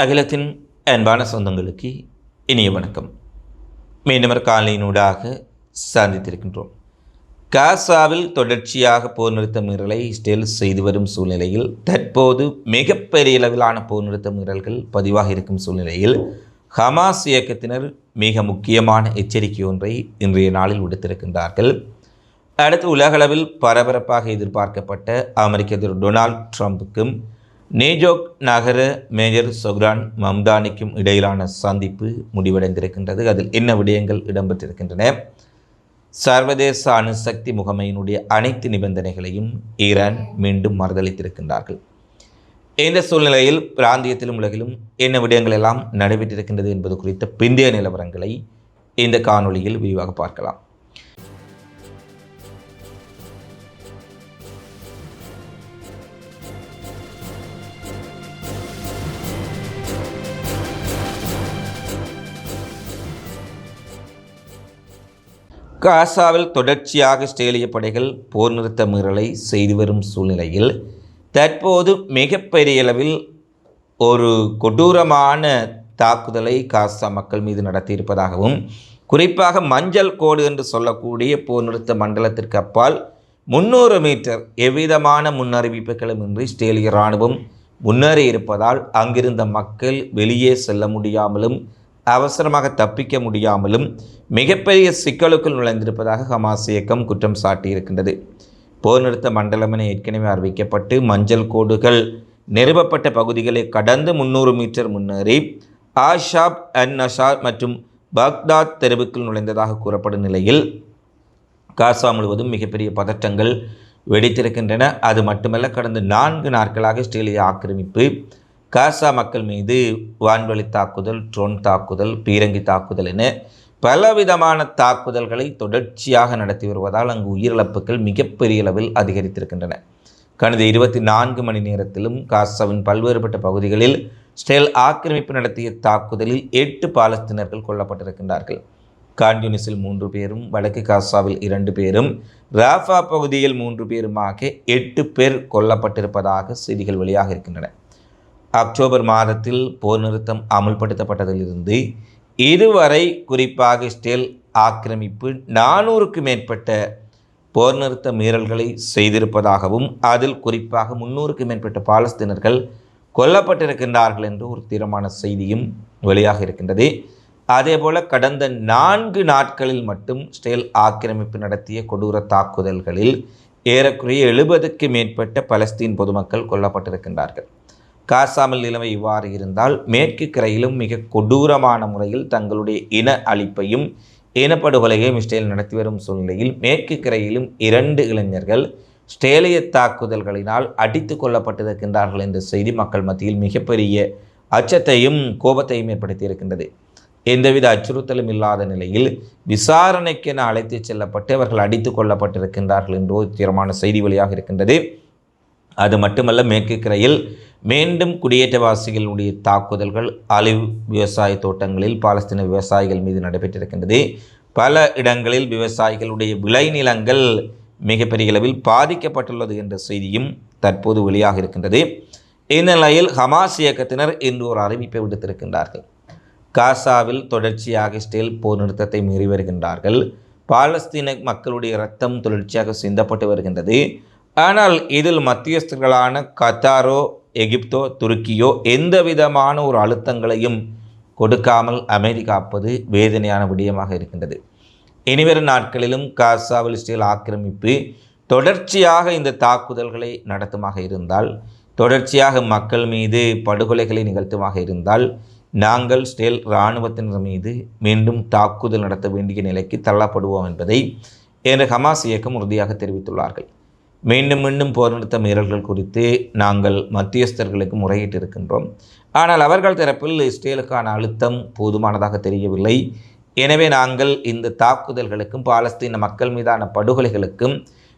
அகிலத்தின் அன்பான சொந்தங்களுக்கு இனிய வணக்கம். மீண்டும் ஒரு காலையினூடாக சந்தித்திருக்கின்றோம். காசாவில் தொடர்ச்சியாக போர் நிறுத்த மீறலை இஸ்ரேல் செய்து வரும் சூழ்நிலையில் தற்போது மிகப்பெரிய அளவிலான போர் நிறுத்த மீறல்கள் பதிவாக இருக்கும் சூழ்நிலையில் ஹமாஸ் இயக்கத்தினர் மிக முக்கியமான எச்சரிக்கை ஒன்றை இன்றைய நாளில் விடுத்திருக்கின்றார்கள். அடுத்து உலகளவில் பரபரப்பாக எதிர்பார்க்கப்பட்ட அமெரிக்க திரு டொனால்ட் ட்ரம்புக்கும் நேஜோக் நகர மேஜர் சொக்ரான் மம்தானிக்கும் இடையிலான சந்திப்பு முடிவடைந்திருக்கின்றது. அதில் என்ன விடயங்கள் இடம்பெற்றிருக்கின்றன? சர்வதேச அணுசக்தி முகமையினுடைய அனைத்து நிபந்தனைகளையும் ஈரான் மீண்டும் மறுதளித்திருக்கின்றார்கள். இந்த சூழ்நிலையில் பிராந்தியத்திலும் உலகிலும் என்ன விடயங்கள் எல்லாம் நடைபெற்றிருக்கின்றது என்பது குறித்த பிந்தைய நிலவரங்களை இந்த காணொளியில் விரிவாக பார்க்கலாம். காசாவில் தொடர்ச்சியாக இஸ்ரேலிய படைகள் போர் நிறுத்த மீறலை செய்து வரும் சூழ்நிலையில் தற்போது மிகப்பெரிய அளவில் ஒரு கொடூரமான தாக்குதலை காசா மக்கள் மீது நடத்தியிருப்பதாகவும் குறிப்பாக மஞ்சள் கோடு என்று சொல்லக்கூடிய போர் நிறுத்த மண்டலத்திற்கு அப்பால் முன்னூறு மீட்டர் எவ்விதமான முன்னறிவிப்புகளும் இன்றி இஸ்ரேலிய இராணுவம் முன்னேறி இருப்பதால் அங்கிருந்த மக்கள் வெளியே செல்ல முடியாமலும் அவசரமாக தப்பிக்க முடியாமலும் மிகப்பெரிய சிக்கலுக்குள் நுழைந்திருப்பதாக ஹமாஸ் இயக்கம் குற்றம் சாட்டியிருக்கின்றது. போர் நிறுத்த மண்டலம் என ஏற்கனவே அறிவிக்கப்பட்டு மஞ்சள் கோடுகள் நிறுவப்பட்ட பகுதிகளை கடந்து முன்னூறு மீட்டர் முன்னேறி ஆஷாப் அன் நஷார் மற்றும் பாக்தாத் தெருவுக்குள் நுழைந்ததாக கூறப்படும் நிலையில் காசா முழுவதும் மிகப்பெரிய பதற்றங்கள் வெடித்திருக்கின்றன. அது மட்டுமல்ல கடந்த நான்கு நாட்களாக இஸ்ரேலிய ஆக்கிரமிப்பு காசா மக்கள் மீது வான்வழி தாக்குதல் ட்ரோன் தாக்குதல் பீரங்கி தாக்குதல் என பலவிதமான தாக்குதல்களை தொடர்ச்சியாக நடத்தி வருவதால் அங்கு உயிரிழப்புகள் மிகப்பெரிய அளவில் அதிகரித்திருக்கின்றன. கடந்த இருபத்தி நான்கு மணி நேரத்திலும் காசாவின் பல்வேறுபட்ட பகுதிகளில் ஸ்டெல் ஆக்கிரமிப்பு நடத்திய தாக்குதலில் எட்டு பாலஸ்தீனர்கள் கொல்லப்பட்டிருக்கின்றார்கள். காண்டியூனிஸில் மூன்று பேரும் வடக்கு காசாவில் இரண்டு பேரும் ராஃபா பகுதியில் மூன்று பேருமாக எட்டு பேர் கொல்லப்பட்டிருப்பதாக செய்திகள் வெளியாக இருக்கின்றன அக்டோபர் மாதத்தில் போர் நிறுத்தம் அமுல்படுத்தப்பட்டதிலிருந்து இதுவரை குறிப்பாக ஸ்டேல் ஆக்கிரமிப்பு நானூறுக்கு மேற்பட்ட போர் நிறுத்த மீறல்களை செய்திருப்பதாகவும் அதில் குறிப்பாக முன்னூறுக்கு மேற்பட்ட பாலஸ்தீனர்கள் கொல்லப்பட்டிருக்கின்றார்கள் என்று ஒரு தீரமான செய்தியும் வெளியாக இருக்கின்றது. அதேபோல கடந்த நான்கு நாட்களில் மட்டும் ஸ்டேல் ஆக்கிரமிப்பு நடத்திய கொடூர தாக்குதல்களில் ஏறக்குறைய எழுபதுக்கு மேற்பட்ட பலஸ்தீன் பொதுமக்கள் கொல்லப்பட்டிருக்கின்றார்கள். காசாமல் நிலைமை இவ்வாறு இருந்தால் மேற்கு கரையிலும் மிக கொடூரமான முறையில் தங்களுடைய இன அழிப்பையும் இனப்படுகொலையையும் இஸ்ரேல் நடத்தி வரும் சூழ்நிலையில் மேற்கு கரையிலும் இரண்டு இளைஞர்கள் ஸ்டேலிய தாக்குதல்களினால் அடித்து கொல்லப்பட்டிருக்கின்றார்கள் என்ற செய்தி மக்கள் மத்தியில் மிகப்பெரிய அச்சத்தையும் கோபத்தையும் ஏற்படுத்தியிருக்கின்றது. எந்தவித அச்சுறுத்தலும் இல்லாத நிலையில் விசாரணைக்கென அழைத்துச் செல்லப்பட்டு அவர்கள் அடித்து கொல்லப்பட்டிருக்கின்றார்கள் என்று தீரமான செய்தி வழியாக இருக்கின்றது அது மட்டுமல்ல மேற்கு கரையில் மீண்டும் குடியேற்றவாசிகளுடைய தாக்குதல்கள் அழிவு விவசாய தோட்டங்களில் பாலஸ்தீன விவசாயிகள் மீது நடைபெற்றிருக்கின்றது. பல இடங்களில் விவசாயிகளுடைய விளைநிலங்கள் மிகப்பெரிய அளவில் பாதிக்கப்பட்டுள்ளது என்ற செய்தியும் தற்போது வெளியாக இருக்கின்றது. இந்நிலையில் ஹமாஸ் இயக்கத்தினர் இன்று ஒரு அறிவிப்பை விடுத்திருக்கின்றார்கள். காசாவில் தொடர்ச்சியாக இஸ்ரேல் போர் நிறுத்தத்தை மீறி வருகின்றார்கள். பாலஸ்தீன மக்களுடைய இரத்தம் தொடர்ச்சியாக சிந்தப்பட்டு வருகின்றது. ஆனால் இதில் மத்தியஸ்தர்களான கத்தாரோ எகிப்தோ துருக்கியோ எந்த விதமான ஒரு அழுத்தங்களையும் கொடுக்காமல் அமைதி காப்பது வேதனையான விடயமாக இருக்கின்றது. இனிவரும் நாட்களிலும் காசாவில் இஸ்ரேல் ஆக்கிரமிப்பு தொடர்ச்சியாக இந்த தாக்குதல்களை நடத்துமாக இருந்தால் தொடர்ச்சியாக மக்கள் மீது படுகொலைகளை நிகழ்த்துமாக இருந்தால் நாங்கள் ஸ்டேல் இராணுவத்தினர் மீது மீண்டும் தாக்குதல் நடத்த வேண்டிய நிலைக்கு தள்ளப்படுவோம் என்பதை என்று ஹமாஸ் இயக்கம் உறுதியாக தெரிவித்துள்ளார்கள். மீண்டும் மீண்டும் போர் நிறுத்த மீறல்கள் குறித்து நாங்கள் மத்தியஸ்தர்களுக்கு முறையிட்டு இருக்கின்றோம் ஆனால் அவர்கள் தரப்பில் இஸ்ரேலுக்கான அழுத்தம் போதுமானதாக தெரியவில்லை. எனவே நாங்கள் இந்த தாக்குதல்களுக்கும் பாலஸ்தீன மக்கள் மீதான படுகொலைகளுக்கும்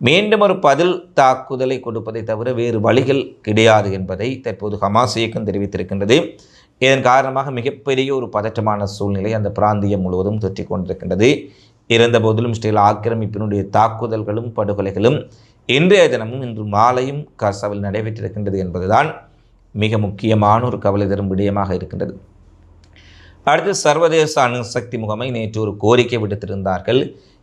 மீண்டும் ஒரு பதில் தாக்குதலை கொடுப்பதை தவிர வேறு வழிகள் கிடையாது என்பதை தற்போது ஹமாஸ் இயக்கம் தெரிவித்திருக்கின்றது. இதன் காரணமாக மிகப்பெரிய ஒரு பதற்றமான சூழ்நிலை அந்த பிராந்தியம் முழுவதும் தொற்றிக் கொண்டிருக்கின்றது இருந்தபோதிலும் இஸ்ரேல் ஆக்கிரமிப்பினுடைய தாக்குதல்களும் படுகொலைகளும் இன்றைய தினமும் இன்று மாலையும் காசாவில் நடைபெற்றிருக்கின்றது என்பதுதான் மிக முக்கியமான ஒரு கவலை தரும் விடயமாக இருக்கின்றது. அடுத்து சர்வதேச அணுசக்தி முகமை நேற்று ஒரு கோரிக்கை விடுத்திருந்தார்கள்.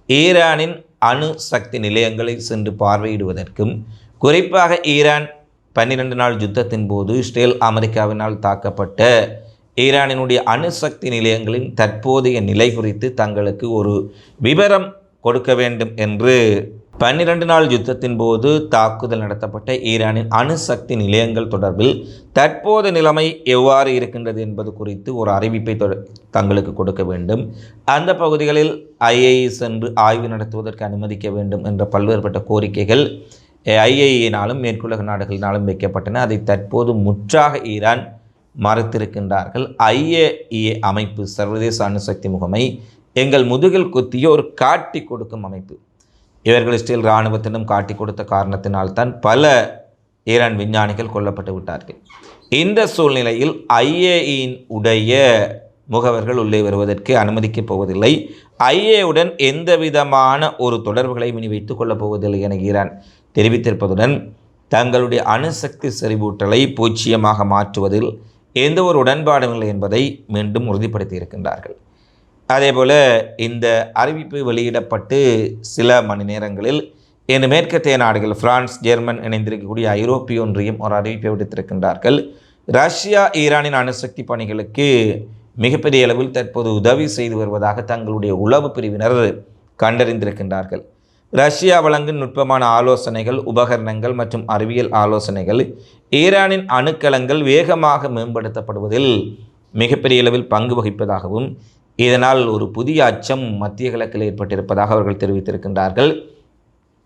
ஈரானின் அணு சக்தி நிலையங்களை சென்று பார்வையிடுவதற்கும் குறிப்பாக ஈரான் பன்னிரண்டு நாள் யுத்தத்தின் போது இஸ்ரேல் அமெரிக்காவினால் தாக்கப்பட்ட ஈரானினுடைய அணுசக்தி நிலையங்களின் தற்போதைய நிலை குறித்து தங்களுக்கு ஒரு விவரம் கொடுக்க வேண்டும் என்று பன்னிரண்டு நாள் யுத்தத்தின் போது தாக்குதல் நடத்தப்பட்ட ஈரானின் அணுசக்தி நிலையங்கள் தொடர்பில் தற்போது நிலைமை எவ்வாறு இருக்கின்றது என்பது குறித்து ஒரு அறிவிப்பை தங்களுக்கு கொடுக்க வேண்டும். அந்த பகுதிகளில் ஐஏஇ சென்று ஆய்வு நடத்துவதற்கு அனுமதிக்க வேண்டும் என்ற பல்வேறுபட்ட கோரிக்கைகள் ஐஏஇனாலும் மேற்குலக நாடுகளினாலும் வைக்கப்பட்டன. அதை தற்போது முற்றாக ஈரான் மறுத்திருக்கின்றார்கள். ஐஏஇஏ அமைப்பு சர்வதேச அணுசக்தி முகமை எங்கள் முதுகில் குத்திய ஒரு காட்டி கொடுக்கும் அமைப்பு. இவர்கள் இஸ்ரேல் இராணுவத்திடம் காட்டி கொடுத்த காரணத்தினால்தான் பல ஈரான் விஞ்ஞானிகள் கொல்லப்பட்டு விட்டார்கள். இந்த சூழ்நிலையில் ஐஏஇன் உடைய முகவர்கள் உள்ளே வருவதற்கு அனுமதிக்கப் போவதில்லை. ஐஏவுடன் எந்த விதமான ஒரு தொடர்புகளையும் இனி வைத்துக் கொள்ளப் போவதில்லை என ஈரான் தெரிவித்திருப்பதுடன் தங்களுடைய அணுசக்தி செறிவூட்டலை பூச்சியமாக மாற்றுவதில் எந்த ஒரு உடன்பாடும் இல்லை என்பதை மீண்டும் அதே போல் இந்த அறிவிப்பு வெளியிடப்பட்டு சில மணி நேரங்களில் இன்று மேற்கத்திய நாடுகள் பிரான்ஸ் ஜெர்மன் இணைந்திருக்கக்கூடிய ஐரோப்பிய ஒன்றியம் ஒரு அறிவிப்பை விடுத்திருக்கின்றார்கள். ரஷ்யா ஈரானின் அணுசக்தி பணிகளுக்கு மிகப்பெரிய அளவில் தற்போது உதவி செய்து வருவதாக தங்களுடைய உளவு பிரிவினர் கண்டறிந்திருக்கின்றார்கள். ரஷ்யா வழங்கும் நுட்பமான ஆலோசனைகள் உபகரணங்கள் மற்றும் அறிவியல் ஆலோசனைகள் ஈரானின் அணுக்கலங்கள் வேகமாக மேம்படுத்தப்படுவதில் மிகப்பெரிய அளவில் பங்கு வகிப்பதாகவும் இதனால் ஒரு புதிய அச்சம் மத்திய கிழக்கில் ஏற்பட்டிருப்பதாக அவர்கள் தெரிவித்திருக்கின்றார்கள்.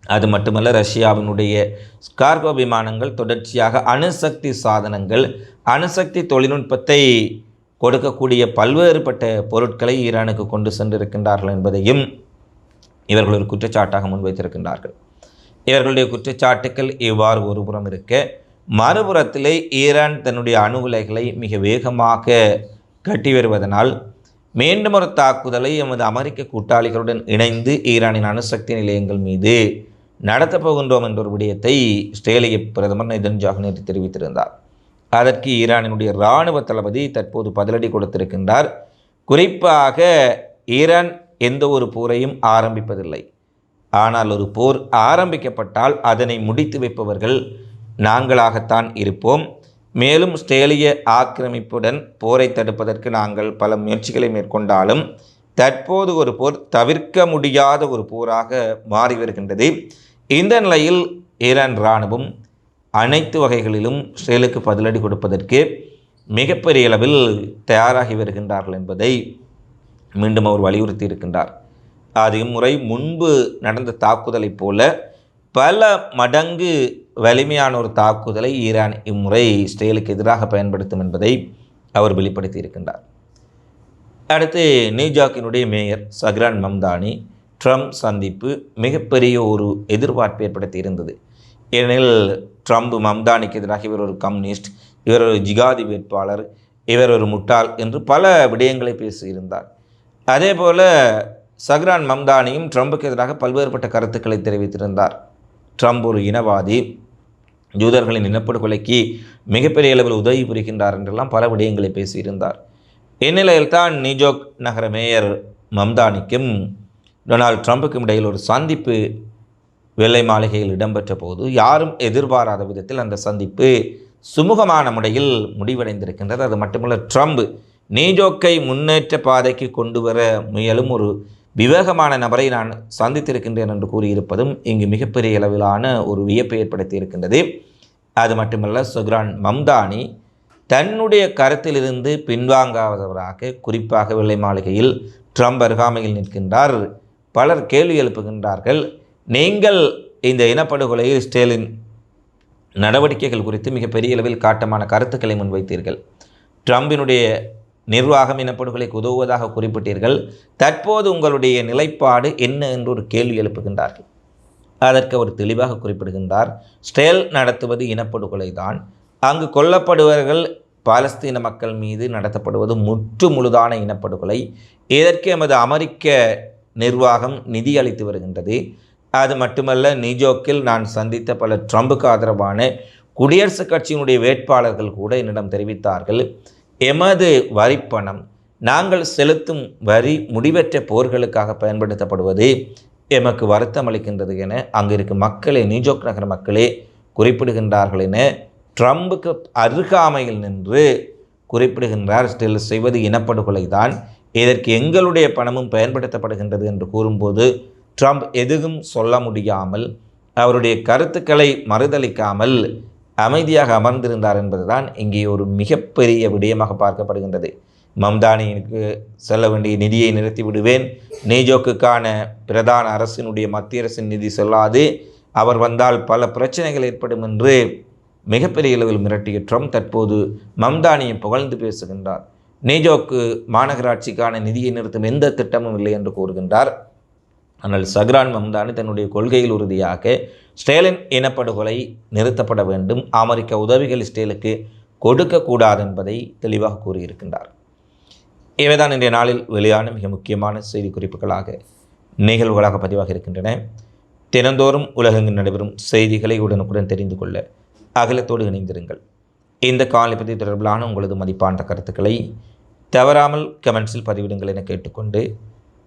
அது மட்டுமல்ல ரஷ்யாவினுடைய ஸ்கார்கோ விமானங்கள் தொடர்ச்சியாக அணுசக்தி சாதனங்கள் அணுசக்தி தொழில்நுட்பத்தை கொடுக்கக்கூடிய பல்வேறுபட்ட பொருட்களை ஈரானுக்கு கொண்டு சென்றிருக்கின்றார்கள் என்பதையும் இவர்கள் ஒரு குற்றச்சாட்டாக முன்வைத்திருக்கின்றார்கள். இவர்களுடைய குற்றச்சாட்டுக்கள் இவ்வாறு ஒருபுறம் இருக்க மறுபுறத்திலே ஈரான் தன்னுடைய அணு உலைகளை மிக வேகமாக கட்டி வருவதனால் மீண்டும் ஒரு தாக்குதலை எமது அமெரிக்க கூட்டாளிகளுடன் இணைந்து ஈரானின் அணுசக்தி நிலையங்கள் மீது நடத்தப் போகின்றோம் என்ற ஒரு விடயத்தை இஸ்ரேலிய பிரதமர் நெதன்ஜாகு நேற்று தெரிவித்திருந்தார். அதற்கு ஈரானினுடைய இராணுவ தளபதி தற்போது பதிலடி கொடுத்திருக்கின்றார். குறிப்பாக ஈரான் எந்த ஒரு போரையும் ஆரம்பிப்பதில்லை. ஆனால் ஒரு போர் ஆரம்பிக்கப்பட்டால் அதனை முடித்து வைப்பவர்கள் நாங்களாகத்தான் இருப்போம். மேலும் ஸ்டேலிய ஆக்கிரமிப்புடன் போரை தடுப்பதற்கு நாங்கள் பல முயற்சிகளை மேற்கொண்டாலும் தற்போது ஒரு போர் தவிர்க்க முடியாத ஒரு போராக மாறி வருகின்றது. இந்த நிலையில் ஈரான் இராணுவம் அனைத்து வகைகளிலும் ஸ்ரேலுக்கு பதிலடி கொடுப்பதற்கு மிகப்பெரிய அளவில் தயாராகி வருகின்றார்கள் என்பதை மீண்டும் அவர் வலியுறுத்தி இருக்கின்றார். அது இம்முறை முன்பு நடந்த தாக்குதலைப் போல பல மடங்கு வலிமையான ஒரு தாக்குதலை ஈரான் இம்முறை இஸ்ரேலுக்கு எதிராக பயன்படுத்தும் என்பதை அவர் வெளிப்படுத்தி இருக்கின்றார். அடுத்து நியூஜார்க்கினுடைய மேயர் சக்ரான் மம்தானி ட்ரம்ப் சந்திப்பு மிகப்பெரிய ஒரு எதிர்பார்ப்பு ஏற்படுத்தி இருந்தது. ஏனெனில் ட்ரம்ப் மம்தானிக்கு எதிராக இவர் ஒரு கம்யூனிஸ்ட் இவர் ஒரு ஜிகாதி வேட்பாளர் இவர் ஒரு முட்டாள் என்று பல விடயங்களை பேசியிருந்தார். அதே போல் சக்ரான் மம்தானியும் ட்ரம்புக்கு எதிராக பல்வேறுபட்ட கருத்துக்களை தெரிவித்திருந்தார். ட்ரம்ப் ஒரு இனவாதி யூதர்களின் இனப்படுகொலைக்கு மிகப்பெரிய அளவில் உதவி புரிகின்றார் என்றெல்லாம் பல விடயங்களை பேசியிருந்தார். இந்நிலையில் தான் நியூஜோக் நகர மேயர் மம்தானிக்கும் டொனால்ட் ட்ரம்புக்கும் இடையில் ஒரு சந்திப்பு வெள்ளை மாளிகையில் இடம்பெற்ற போது யாரும் எதிர்பாராத விதத்தில் அந்த சந்திப்பு சுமூகமான முறையில் முடிவடைந்திருக்கின்றது. அது மட்டுமல்ல ட்ரம்ப் நீஜோக்கை முன்னேற்ற பாதைக்கு கொண்டு வர முயலும் ஒரு விவேகமான நபரை நான் சந்தித்திருக்கின்றேன் என்று கூறியிருப்பதும் இங்கு மிகப்பெரிய அளவிலான ஒரு வியப்பை ஏற்படுத்தி இருக்கின்றது அது மட்டுமல்ல சுக்ரான் மம்தானி தன்னுடைய கருத்திலிருந்து பின்வாங்காதவராக குறிப்பாக வெள்ளை மாளிகையில் ட்ரம்ப் அருகாமையில் நிற்கின்றார். பலர் கேள்வி எழுப்புகின்றார்கள். நீங்கள் இந்த இனப்படுகொலையில் ஸ்டேலின் நடவடிக்கைகள் குறித்து மிகப்பெரிய அளவில் காட்டமான கருத்துக்களை முன்வைத்தீர்கள். ட்ரம்பினுடைய நிர்வாகம் இனப்படுகொலைக்கு உதவுவதாக குறிப்பிட்டீர்கள். தற்போது உங்களுடைய நிலைப்பாடு என்ன என்று ஒரு கேள்வி எழுப்புகின்றார்கள். அதற்கு அவர் தெளிவாக குறிப்பிடுகின்றார். ஸ்டேல் நடத்துவது இனப்படுகொலை தான் அங்கு கொல்லப்படுபவர்கள் பாலஸ்தீன மக்கள் மீது நடத்தப்படுவது முற்று முழுதான இனப்படுகொலை. இதற்கு எமது அமெரிக்க நிர்வாகம் நிதி அளித்து வருகின்றது. அது மட்டுமல்ல நியூஜோக்கில் நான் சந்தித்த பல ட்ரம்புக்கு ஆதரவான குடியரசுக் கட்சியினுடைய வேட்பாளர்கள் கூட என்னிடம் தெரிவித்தார்கள். எமது வரிப்பணம் நாங்கள் செலுத்தும் வரி முடிவற்ற போர்களுக்காக பயன்படுத்தப்படுவது எமக்கு வருத்தம் அளிக்கின்றது என அங்கு இருக்கும் மக்களே நியூஜோக் நகர மக்களே குறிப்பிடுகின்றார்கள் என ட்ரம்புக்கு அருகாமையில் நின்று குறிப்பிடுகின்றார். ஸ்டில் செய்வது இனப்படுகொலை தான். இதற்கு எங்களுடைய பணமும் பயன்படுத்தப்படுகின்றது என்று கூறும்போது ட்ரம்ப் எதுவும் சொல்ல முடியாமல் அவருடைய கருத்துக்களை மறுதளிக்காமல் அமைதியாக அமர்ந்திருந்தார் என்பதுதான் இங்கே ஒரு மிகப்பெரிய விடயமாக பார்க்கப்படுகின்றது. மம்தானிக்கு செல்ல வேண்டிய நிதியை நிறுத்தி விடுவேன். நீஜோக்குக்கான பிரதான அரசினுடைய மத்திய அரசின் நிதி செல்லாது. அவர் வந்தால் பல பிரச்சனைகள் ஏற்படும் என்று மிகப்பெரிய அளவில் மிரட்டிய ட்ரம்ப் தற்போது மம்தானியை புகழ்ந்து பேசுகின்றார். நீஜோக்கு மாநகராட்சிக்கான நிதியை நிறுத்தும் எந்த திட்டமும் இல்லை என்று கூறுகின்றார். ஆனால் சஹ்ரான் மம்தானி தன்னுடைய கொள்கையில் உறுதியாக ஸ்டேலின் இனப்படுகொலை நிறுத்தப்பட வேண்டும் அமெரிக்க உதவிகள் ஸ்டேலுக்கு கொடுக்கக்கூடாது என்பதை தெளிவாக கூறியிருக்கின்றார். இவைதான் இன்றைய நாளில் வெளியான மிக முக்கியமான செய்தி குறிப்புகளாக நிகழ்வுகளாக பதிவாக இருக்கின்றன. தினந்தோறும் உலகெங்கு நடைபெறும் செய்திகளை உடனுக்குடன் தெரிந்து கொள்ள அகலத்தோடு இணைந்திருங்கள். இந்த காலை தொடர்பிலான உங்களது மதிப்பான கருத்துக்களை தவறாமல் கமெண்ட்ஸில் பதிவிடுங்கள் என கேட்டுக்கொண்டு